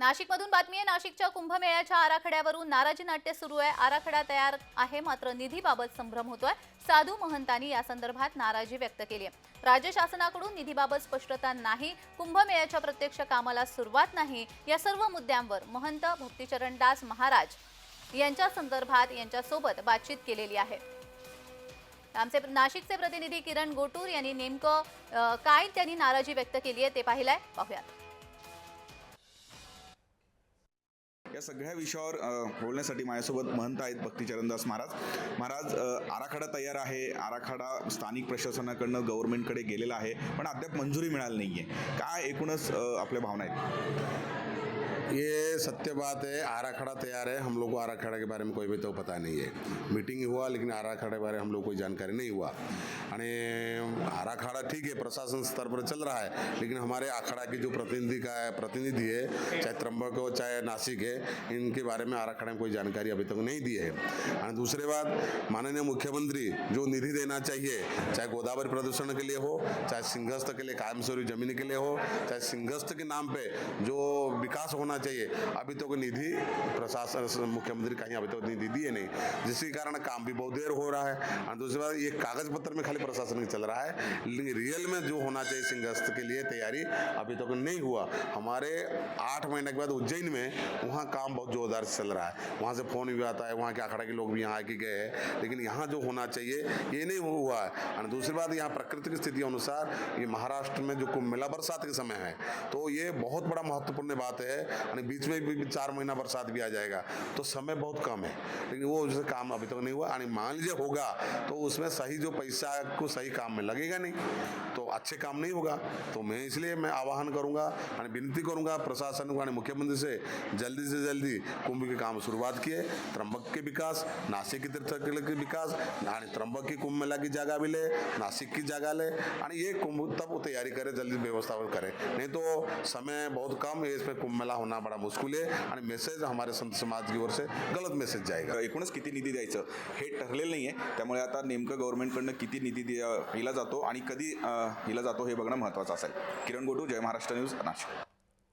नाशिकमधून बातमी आहे नाशिकच्या कुंभमेळ्याच्या आराखड्यावरून नाराजी नाट्य सुरू आहे आराखडा तयार आहे मात्र निधीबाबत संभ्रम होतोय साधू महंतांनी या संदर्भात नाराजी व्यक्त केली आहे राज्य शासनाकडून निधीबाबत स्पष्टता नाही कुंभमेळ्याच्या प्रत्यक्ष कामाला सुरुवात नाही या सर्व मुद्द्यांवर महंत भक्तिचरण दास महाराज यांच्या संदर्भात यांच्यासोबत बातचीत केलेली आहे आमचे नाशिकचे प्रतिनिधी किरण गोटूर यांनी नेमकं काय त्यांनी नाराजी व्यक्त केली आहे ते पाहिलंय पाहूया या सगळ्या विषयावर बोलण्यासाठी माझ्यासोबत महंत आहेत भक्ती चरणदास महाराज महाराज आराखडा तयार आहे आराखडा स्थानिक प्रशासनाकडनं गव्हर्नमेंटकडे गेलेला आहे पण अद्याप मंजुरी मिळाली नाही आहे काय एकूणच आपल्या भावना आहेत ये सत्य बात है आरा खड़ा तैयार है हम लोग को आरा खड़ा के बारे में कोई भी तो पता नहीं है मीटिंग हुआ लेकिन आरा खड़ा के बारे में हम लोग कोई जानकारी नहीं हुआ आरा आराखडा ठीक है प्रशासन स्तर पर चल रहा है लेकिन हमारे अखाड़ा के जो प्रतिनिधि का है प्रतिनिधि है चाहे त्रंबक हो चाहे नासिक है इनके बारे में आराखड़ा में कोई जानकारी अभी तक नहीं दी है और दूसरे बात माननीय मुख्यमंत्री जो निधि देना चाहिए चाहे गोदावरी प्रदूषण के लिए हो चाहे सिंहस्थ के लिए कायमस्वरूप जमीन के लिए हो चाहे सिंहस्थ के नाम पर जो विकास होना होना चाहिए अभी तक तो निधि प्रशासन मुख्यमंत्री कहीं अभी तक तो निधि दिए नहीं जिसके कारण काम भी बहुत देर हो रहा है और दूसरी बात ये कागज पत्र में खाली प्रशासन चल रहा है लेकिन रियल में जो होना चाहिए सिंहस्थ के लिए तैयारी अभी तक तो नहीं हुआ हमारे आठ महीने के बाद उज्जैन में वहाँ काम बहुत जोरदार से चल रहा है वहाँ से फोन भी आता है वहाँ के आखड़ा के लोग भी यहाँ आके गए हैं लेकिन यहाँ जो होना चाहिए ये नहीं हुआ है और दूसरी बात यहाँ प्रकृति की स्थिति अनुसार ये महाराष्ट्र में जो कुंभ मेला बरसात के समय है तो ये बहुत बड़ा महत्वपूर्ण बात है અને બીચ મે બી ચાર મહિના વરસાદ બી આ જાયગા તો સમય બહુત કમ હે લેકિન વો ઉસે કામ અભી તો નહીં હુઆ અને માલજે હોગા તો ઉસમે સહી જો પૈસા કુ સહી કામ મે લગેગા નહીં તો ache કામ નહીં હોગા તો મે ઇસલિયે મે આવાહન કરુંગા અને બિનતી કરુંગા પ્રશાસન કો અને મુખ્યમંત્રી સે જલ્દી સે જલ્દી કુંભ કે કામ શુરૂઆત કરે ત્રંબક કે વિકાસ નાસિક કે ત્રતકલિક કે વિકાસ અને ત્રંબક કે કુંભ મે લગી જગ્યા લે નાસિક કી જગ્યા લે અને યે કુંભ ઉત્સવ તૈયારી કરે જલ્દી વ્યવસ્થાલ કરે નહીં તો સમય બહુત કમ હે ઇસપે કુંભમેલા बड़ा मुश्किल आहे आणि मेसेज हमारे संत समाज की ओर से गलत मेसेज जाएगा एकूणच किती निधी द्यायचं हे ठरलेलं नाही आहे त्यामुळे आता नेमकं गव्हर्नमेंटकडनं किती निधी दिला जातो आणि कधी दिला जातो हे बघणं महत्त्वाचं असेल किरण गोटू जय महाराष्ट्र न्यूज नाशिक